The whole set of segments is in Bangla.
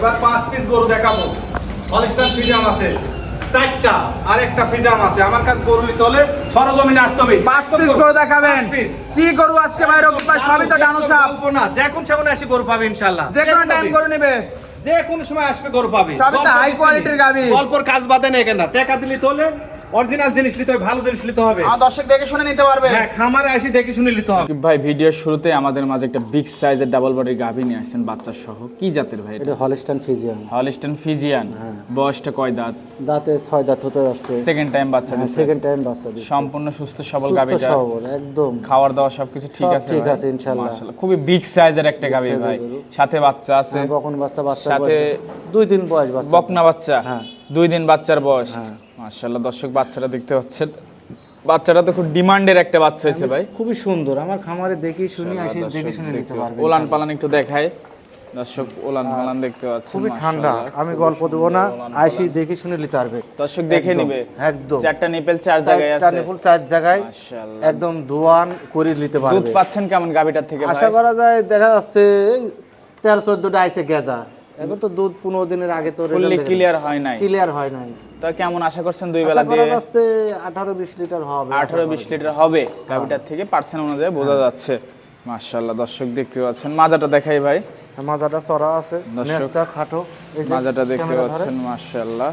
এবার পাঁচ পিস গরু দেখাবো। অলিস্টার ফ্রিজাম আছে চারটা আর একটা ফ্রিজাম আছে। আমার কাছে গরু নিতে হলে সরজমিনে আসতে হবে। পাঁচ পিস গরু দেখাবেন। কি গরু আজকে ভাই? রকম ভাই সবই তো ডানো সাপ। না যে কোন সময় এসে গরু পাবে ইনশাল্লাহ যে কোনো টাইম করে নেবে। যে কোন সময় আসবে গরু পাবে। সবই তো হাই কোয়ালিটির গাবি quality র না। গাভী। গল্পর কাজ বাদে নেই কেন? টাকা দিলে তো হলে অরিজিনাল জিনিস নিতে হবে ভালো জিনিস নিতে হবে। দর্শক দেখে শুনে নিতে পারবে হ্যাঁ খামারে আসি দেখে শুনে নিতে হবে। ভাই ভিডিওর শুরুতে আমাদের মাঝে একটা বিগ সাইজের ডাবল বডির গাভী নিয়ে আসছেন বাচ্চা সহ। কি জাতের ভাই এটা? ফিজিয়ান হলিস্টন ফিজিয়ান বয়সটা কয় দাঁত? দাঁতে ছয় দাঁত হতে যাচ্ছে। সেকেন্ড টাইম বাচ্চা দিচ্ছে। সেকেন্ড টাইম বাচ্চা দিচ্ছে। সম্পূর্ণ সুস্থ সবল সুস্থ গাভীটা? সবল, একদম। খাওয়ার দাওয়া সবকিছু ঠিক আছে ঠিক আছে, ইনশাল্লাহ। মাশাআল্লাহ। খুবই বিগ সাইজের একটা গাভী ভাই। সাথে বাচ্চা আছে। হ্যাঁ, বকন বাচ্চা বাচ্চা সাথে- দুই দিন বয়স বাচ্চা। বকনা বাচ্চা। হ্যাঁ। দুই দিন বাচ্চার বয়স। হ্যাঁ। মাশাআল্লাহ দর্শক বাচ্চাটা দেখতে পাচ্ছেন। বাচ্চাটা তো খুব ডিমান্ডের একটা বাচ্চা হয়েছে ভাই। খুবই সুন্দর আমার খামারে দেখি শুনি আসি দেখে শুনে নিতে পারবে ওলান পালান একটু দেখায় দর্শক ওলান পালান দেখতে পাচ্ছেন খুবই ঠান্ডা আমি গল্প দেবো না আইসি দেখে শুনে নিতে পারবে। দর্শক দেখে নিবে। একদম। চারটা নিপেল চার জায়গায় চারটা আছে। নিপুল চার জায়গায় মাশাআল্লাহ। একদম দোয়ান করে নিতে পারবে। দুধ পাচ্ছেন কেমন গাবিটার থেকে আশা করা যায় দেখা যাচ্ছে তেরো চোদ্দটা আইসে গেজা। এখন তো দুধ পনেরো দিনের আগে তো ফুললি ক্লিয়ার হয় নাই। ক্লিয়ার হয় নাই। তা কেমন আশা করছেন দুই বেলা আশা দিয়ে? যাচ্ছে আঠারো বিশ লিটার হবে। আঠারো বিশ লিটার হবে। গাবিটার থেকে পার্সেন্ট অনুযায়ী বোঝা যাচ্ছে। মাশাআল্লাহ দর্শক দেখতে পাচ্ছেন। মাজাটা দেখাই ভাই। মাজাটা চড়া আছে। দর্শক, খাটো। মাজাটা দেখতে পাচ্ছেন মাশাআল্লাহ।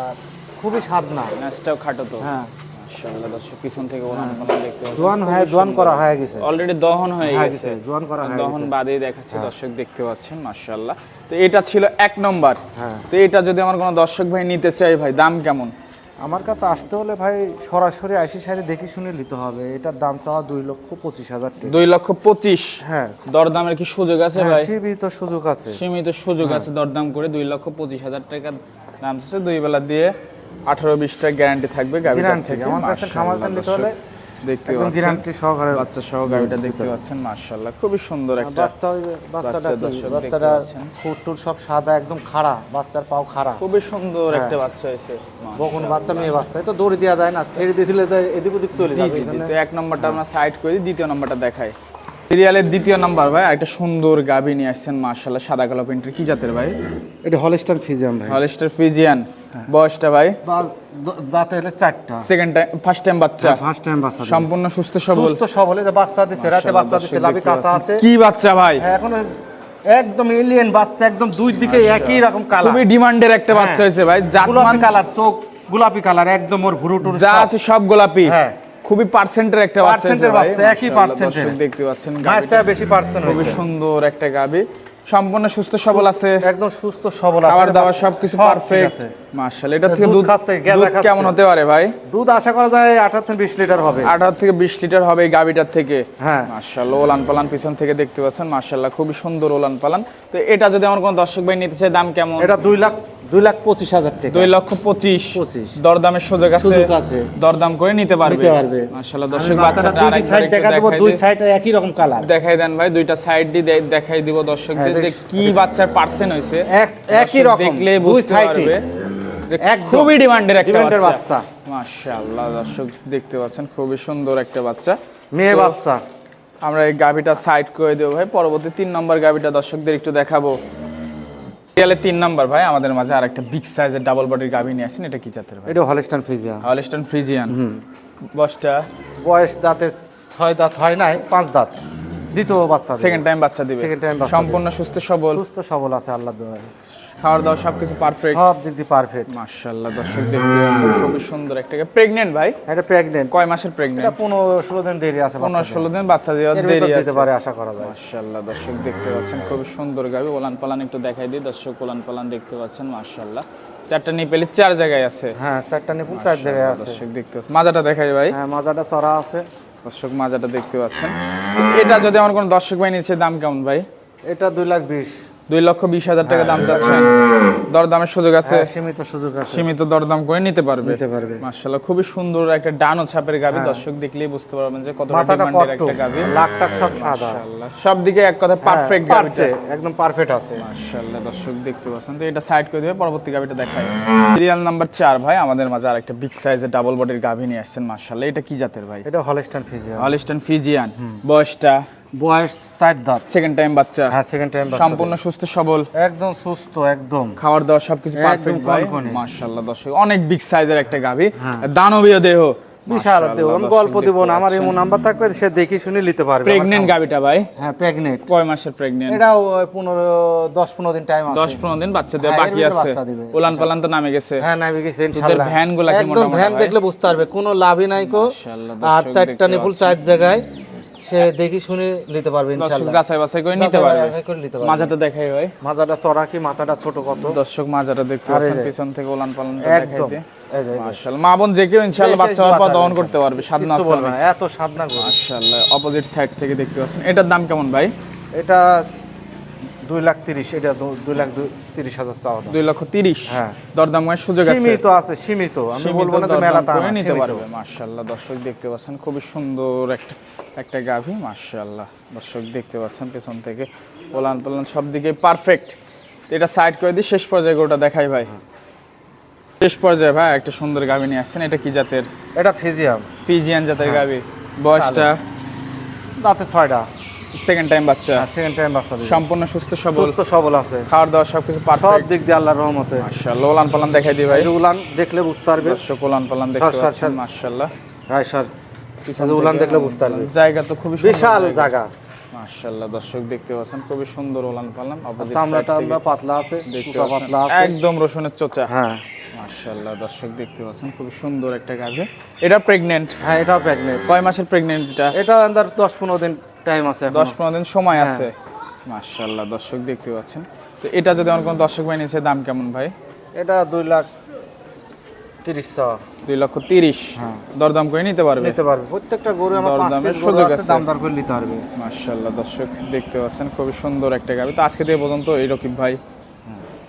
আর খুবই স্বাদ না ন্যাসটাও খাটো তো। হ্যাঁ। মাশাআল্লাহ দর্শক পিছন থেকে ওলান দেখতে দোয়ান হয়ে দোয়ান করা হয়ে গেছে। অলরেডি দহন হয়ে গেছে। গেছে, দোয়ান করা দহন বাদেই দেখাচ্ছে দর্শক দেখতে পাচ্ছেন মাশাআল্লাহ। তো এটা ছিল এক নম্বর। তো এটা যদি আমার কোনো দর্শক ভাই নিতে চাই ভাই দাম কেমন? আমার কাছে আসতে হলে ভাই সরাসরি আইসি দেখে শুনে নিতে হবে। এটার দাম চাওয়া দুই লক্ষ পঁচিশ হাজার দুই লক্ষ পঁচিশ? হ্যাঁ। দরদামের কি সুযোগ আছে ভাই? সীমিত সুযোগ আছে। সীমিত সুযোগ আছে দরদাম করে দুই লক্ষ পঁচিশ হাজার টাকা দাম দুই বেলা দিয়ে আঠারো বিশটা গ্যারান্টি থাকবে গাড়িটার থেকে। আমার কাছে খামার নিতে হলে দেখতে পাচ্ছেন গ্যারান্টি সহকারে বাচ্চা সহ গাড়িটা দেখতে পাচ্ছেন মাশাআল্লাহ। খুবই সুন্দর একটা বাচ্চা বাচ্চাটা বাচ্চা কি? দর্শক দেখতে বাচ্চাটা ফুটটুর সব সাদা একদম খাড়া বাচ্চার পাও খাড়া। খুবই সুন্দর হ্যাঁ। একটা বাচ্চা হয়েছে কখন বাচ্চা মেয়ে বাচ্চা তো দৌড়ি দেওয়া যায় না ছেড়ে দিয়ে দিলে এদিক ওদিক চলে জি যাবে জি এই তো এক নম্বরটা আমরা সাইড করে দিই দ্বিতীয় নম্বরটা দেখাই। সিরিয়ালের দ্বিতীয় নাম্বার ভাই। একটা সুন্দর গাভী নিয়ে আসছেন মাশাআল্লাহ সাদা কালো প্রিন্টের কি জাতের ভাই? এটা হলস্টান ফিজিয়াম ভাই। Holstein Friesian. বয়সটা ভাই? দাঁতে হলে চারটা। সেকেন্ড টাইম ফার্স্ট টাইম বাচ্চা। ফার্স্ট টাইম বাচ্চা। সম্পূর্ণ সুস্থ সবল। সুস্থ সবল যে বাচ্চা দিছে রাতে বাচ্চা দিছে লাভি কাঁচা আছে। কি বাচ্চা ভাই? হ্যাঁ এখন একদম এলিয়েন বাচ্চা একদম দুই দিকে একই রকম কালার খুবই ডিমান্ডের একটা বাচ্চা হয়েছে ভাই। জাতমান কালার চোখ গোলাপি কালার একদম ওর ভুরু টুরু যা। আছে সব গোলাপি। হ্যাঁ। খুবই পার্সেন্টের একটা বাচ্চা পার্সেন্টের বাচ্চা, একই পার্সেন্ট পার্সেন্টের। দেখতে পাচ্ছেন গায়ে বেশি পার্সেন্ট খুবই সুন্দর একটা গাবি সম্পূর্ণ সুস্থ সবল আছে। একদম সুস্থ সবল আছে। খাবার দাবার সবকিছু পারফেক্ট আছে। মাশাআল্লাহ এটা থেকে দুধ খাচ্ছে, দুধ। কেমন হতে পারে ভাই? দুধ আশা করা যায় আঠারো থেকে বিশ লিটার হবে। আঠারো থেকে বিশ লিটার হবে এই গাবিটার থেকে। হ্যাঁ। মাশাআল্লাহ ওলান পালান পিছন থেকে দেখতে পাচ্ছেন। মাশাআল্লাহ খুবই সুন্দর ওলান পালান। তো এটা যদি আমার কোনো দর্শক ভাই নিতে চায় দাম কেমন? এটা দুই লাখ দুই লাখ পঁচিশ হাজার টাকা। দুই লক্ষ পঁচিশ। পঁচিশ। দরদামের সুযোগ আছে। দরদাম করে নিতে পারবে। নিতে পারবে। মাশাআল্লাহ আমি দর্শক বাচ্চাটা বাচ্চাটা দুই সাইড একটু দেখা দেবো দেখাই দুই সাইড একই রকম কালার দেখাই দেন ভাই দুইটা সাইড দিয়ে দেখাই দিব দর্শকদের। হ্যাঁ, যে কি বাচ্চার পার্সেন্ট হয়েছে এক- একই রকম, দেখলে বুঝতে পারবে খুবই ডিমান্ডের একটা বাচ্চা। মাশাআল্লাহ দর্শক দেখতে পাচ্ছেন খুবই সুন্দর একটা বাচ্চা। মেয়ে বাচ্চা। আমরা এই গাভিটা সাইড করে দেবো ভাই। পরবর্তী তিন নম্বর গাভিটা দর্শকদের একটু দেখাবো। সিরিয়ালে তিন নম্বর ভাই আমাদের মাঝে আর একটা বিগ সাইজের ডাবল বডির গাভি নিয়ে আসেন। এটা কি জাতের ভাই? এটা হলস্টান ফিজিয়াম হলিস্টন ফ্রিজিয়ান বসটা বয়স দাঁতে ছয় দাঁত হয় নাই পাঁচ দাঁত। দ্বিতীয় বাচ্চা সেকেন্ড টাইম বাচ্চা দিবে। Time বাচ্চা সম্পূর্ণ সুস্থ সবল। সুস্থ সবল আছে আল্লাহ খাওয়ার দাওয়া সবকিছু পারফেক্ট সব দিক দিয়ে পারফেক্ট মাশাআল্লাহ দর্শক দেখতে পাচ্ছেন খুবই সুন্দর একটা প্রেগনেন্ট ভাই? এটা প্রেগনেন্ট কয় মাসের এটা প্রেগনেন্ট পনেরো ষোলো দিন দেরি আছে পনেরো বাচ্চা ষোলো দিন বাচ্চা দেওয়ার দেরি আছে দিতে পারে আশা করা যায়। মাশাআল্লাহ দর্শক দেখতে পাচ্ছেন খুবই সুন্দর গাবি। ওলান পালান একটু দেখাই দিই। দর্শক ওলান পালান দেখতে পাচ্ছেন মাশাআল্লাহ। চারটা নিপেলি চার জায়গায় আছে। হ্যাঁ চারটা নিপুল চার জায়গায় আছে। দর্শক দেখতে পাচ্ছেন। মাজাটা দেখাই ভাই। হ্যাঁ মাজাটা চড়া আছে। দর্শক মাজাটা দেখতে পাচ্ছেন। এটা যদি আমার কোনো দর্শক ভাই নিচ্ছে দাম কেমন ভাই? এটা দুই লাখ বিশ। দুই লক্ষ বিশ হাজার টাকা দাম চাচ্ছেন। দরদামের সুযোগ আছে। হ্যাঁ, সীমিত সুযোগ আছে। সীমিত দরদাম করে নিতে পারবে। নিতে পারবে। হ্যাঁ। মাশাআল্লাহ খুবই সুন্দর একটা ডানো ছাপের গাবি দর্শক দেখলেই বুঝতে পারবেন যে মাথাটা ডিমান্ডের একটা গাবি লাখ টাক সব সাদা। মাশাআল্লাহ সব দিকে এক কথা পারফেক্ট হ্যাঁ, গাবিটা একদম পারফেক্ট আছে। মাশাআল্লাহ দর্শক দেখতে পাচ্ছেন তো এটা সাইড করে দিবে পরবর্তী গাবিটা দেখাই। সিরিয়াল নাম্বার চার ভাই আমাদের মাঝে আরেকটা বিগ সাইজের ডাবল বডির গাভি নিয়ে আসছেন মাশাআল্লাহ। এটা কি জাতের ভাই? এটা হলস্টান ফিজিয়ান হলিস্টন ফিজিয়ান বয়সটা? বয়স চার দাঁত। সেকেন্ড টাইম বাচ্চা। হ্যাঁ সেকেন্ড টাইম সম্পূর্ণ সুস্থ সবল। একদম সুস্থ একদম। খাবার দাওয়া সবকিছু পারফেক্ট ভাই। মাশাআল্লাহ দর্শক অনেক বিগ সাইজের একটা গাভী। হ্যাঁ। দানবীয় দেহ। বিশাল দেব আমি গল্প দিব না আমার এমন নাম্বার থাকবে সে দেখি শুনে নিতে পারবে। প্রেগনেন্ট গাভীটা ভাই। হ্যাঁ প্রেগনেন্ট কয় মাসের প্রেগনেন্ট এটাও ওই পনেরো দশ পনেরো দিন টাইম আছে। দশ পনেরো দিন বাচ্চা দেওয়া হ্যাঁ, বাকি আছে। বাচ্চা। উলান পালান তো নামে গেছে। হ্যাঁ নামে গেছে ইনশাআল্লাহ ভ্যানগুলা কি একদম মোটামুটি ভ্যান দেখলে বুঝতে পারবে কোনো লাভই নাই কো। আর চারটা নিপুল। চার জায়গায়। সে দেখি শুনে নিতে পারবে ইনশাআল্লাহ যাচাই বাছাই করে নিতে পারবে। বাছাই করে নিতে পারবে। মাজাটা দেখাই ভাই। মাজাটা চড়া কি মাথাটা ছোট কত? দর্শক মাজাটা দেখতে পাচ্ছেন। পিছন থেকে উলান পালন দেখাই দিয়ে। মাশাআল্লাহ। মা বোন যে কেউ ইনশাআল্লাহ বাচ্চা হওয়ার পর দহন করতে পারবে। সাধনা এত সাধনা করে। মাশাআল্লাহ। অপোজিট সাইড থেকে দেখতে পাচ্ছেন। এটার দাম কেমন ভাই? এটা দুই লাখ তিরিশ এটা দুই লাখ তিরিশ হাজার চাওয়া। দুই লক্ষ তিরিশ? হ্যাঁ। দরদাম করার সুযোগ আছে? সীমিত আছে সীমিত। আমি বলব না যে মেলা তা নিতে। পারবে। মাশাআল্লাহ দর্শক দেখতে পাচ্ছেন খুবই সুন্দর একটা একটা গাভী মাশাআল্লাহ। দর্শক দেখতে পাচ্ছেন পেছন থেকে পোলান পোলান সব দিকে পারফেক্ট এটা সাইড করে দিই শেষ পর্যায়ে ওটা দেখাই ভাই। শেষ পর্যায়ে ভাই একটা সুন্দর গাভী নিয়ে আসছেন। এটা কি জাতের? এটা ফিজিয়াম ফিজিয়ান জাতের হ্যাঁ। গাভী। বয়সটা? দাঁতে ছয়টা। সেকেন্ড টাইম বাচ্চা। সেকেন্ড টাইম বাচ্চা সম্পূর্ণ সুস্থ সবল। সুস্থ সবল আছে। খাওয়ার দাওয়া সবকিছু সব দিক দিয়ে আল্লাহর রহমতে। মাশাআল্লাহ ওলান পালান দেখাই দিই ভাই। উলান দেখলে বুঝতে পারবে। দর্শক ওলান পালান দেখতে পাচ্ছেন মাশাআল্লাহ। হ্যাঁ স্যার উলান দেখলে বুঝতে পারবে। জায়গা তো খুবই বিশাল জায়গা। মাশাআল্লাহ দর্শক দেখতে পাচ্ছেন খুবই সুন্দর ওলান পালান। অপোজিট আমরা পাতলা আছে দেখতে পাতলা আছে। একদম রসুনের চোচা। হ্যাঁ। মাশাআল্লাহ দর্শক দেখতে পাচ্ছেন খুবই সুন্দর একটা গাভী। এটা প্রেগনেন্ট হ্যাঁ এটাও প্রেগনেন্ট কয় মাসের প্রেগনেন্ট এটা? এটা আন্দার দশ পনেরো দিন। টাইম আছে এখনও। দশ পনেরো দিন সময় হ্যাঁ। আছে। মাশাআল্লাহ দর্শক দেখতে পাচ্ছেন। তো এটা যদি আমার কোনো দর্শক ভাই নিচ্ছে দাম কেমন ভাই? এটা দুই লাখ তিরিশ চাওয়া দুই লক্ষ তিরিশ। হ্যাঁ। দরদাম করে নিতে পারবে? নিতে পারবে। প্রত্যেকটা গরু আমার পিস গরু সুযোগ আছে। দাম দর করে নিতে পারবে। মাশাআল্লাহ দর্শক দেখতে পাচ্ছেন খুবই সুন্দর একটা গাভী তো আজকে দিয়ে পর্যন্ত এই রকিব ভাই।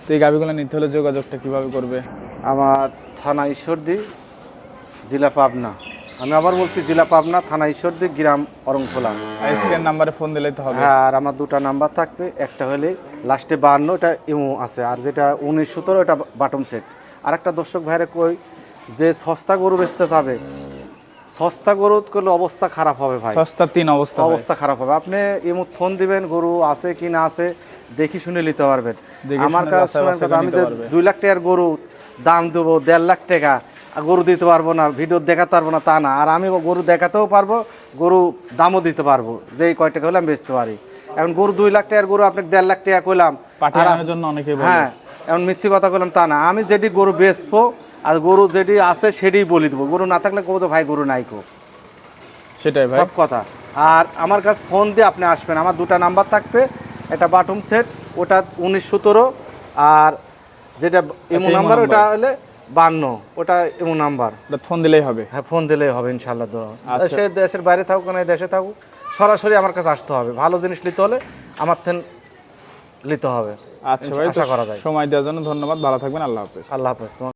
তো এই গাভীগুলো নিতে হলে যোগাযোগটা কীভাবে করবে? আমার থানা ঈশ্বরদী জেলা পাবনা। আমি আবার বলছি জেলা পাবনা থানা ঈশ্বরদী গ্রাম অরংখোলা স্ক্রিন নাম্বারে ফোন দিলেই তো হবে। হ্যাঁ আর আমার দুটো নাম্বার থাকবে একটা হলে লাস্টে বাহান্ন এটা ইমো আছে আর যেটা উনিশ সতেরো এটা বাটম সেট আর একটা দর্শক ভাইরে কই যে সস্তা গরু বেচতে যাবে সস্তা গরু করলে অবস্থা খারাপ হবে ভাই। সস্তা তিন অবস্থা অবস্থা খারাপ হবে। আপনি ইমো ফোন দিবেন গরু আছে কি না আছে দেখি শুনে নিতে পারবেন। আমার কাছে আমি যে। দুই লাখ টাকার গরু দাম দেবো দেড় লাখ টাকা গরু দিতে পারব না ভিডিও দেখাতে পারব না তা না। আর আমি গরু দেখাতেও পারব গরু দামও দিতে পারব যে কয় টাকা হলে আমি বেচতে পারি। এখন গরু দুই লাখ টাকার গরু আপনাকে দেড় লাখ টাকা কইলাম জন্য অনেকেই বলে। হ্যাঁ এখন মিথ্যে কথা বললাম তা না। আমি যেটি গরু বেচবো আর গরু যেটি আছে সেটি বলে দেবো। গরু না থাকলে কবো তো ভাই গরু নাই কো। সেটাই ভাই। সব কথা। আর আমার কাছে ফোন দিয়ে আপনি আসবেন। আমার দুটো নাম্বার থাকবে এটা বাটম সেট ওটা উনিশ সতেরো আর যেটা এমো ইমো নাম্বার। ওটা হলে বান্ন ওটা এমন নাম্বার। ফোন দিলেই হবে। হ্যাঁ ফোন দিলেই হবে ইনশাল্লাহ দোয়া। আচ্ছা। সে দেশের বাইরে থাকুক না দেশে থাকুক সরাসরি আমার কাছে আসতে হবে। ভালো জিনিস নিতে হলে আমার থেন নিতে হবে। আচ্ছা ভাই আশা করা যায়। সময় দেওয়ার জন্য ধন্যবাদ। ভালো থাকবেন আল্লাহ হাফেজ। আল্লাহ হাফেজ।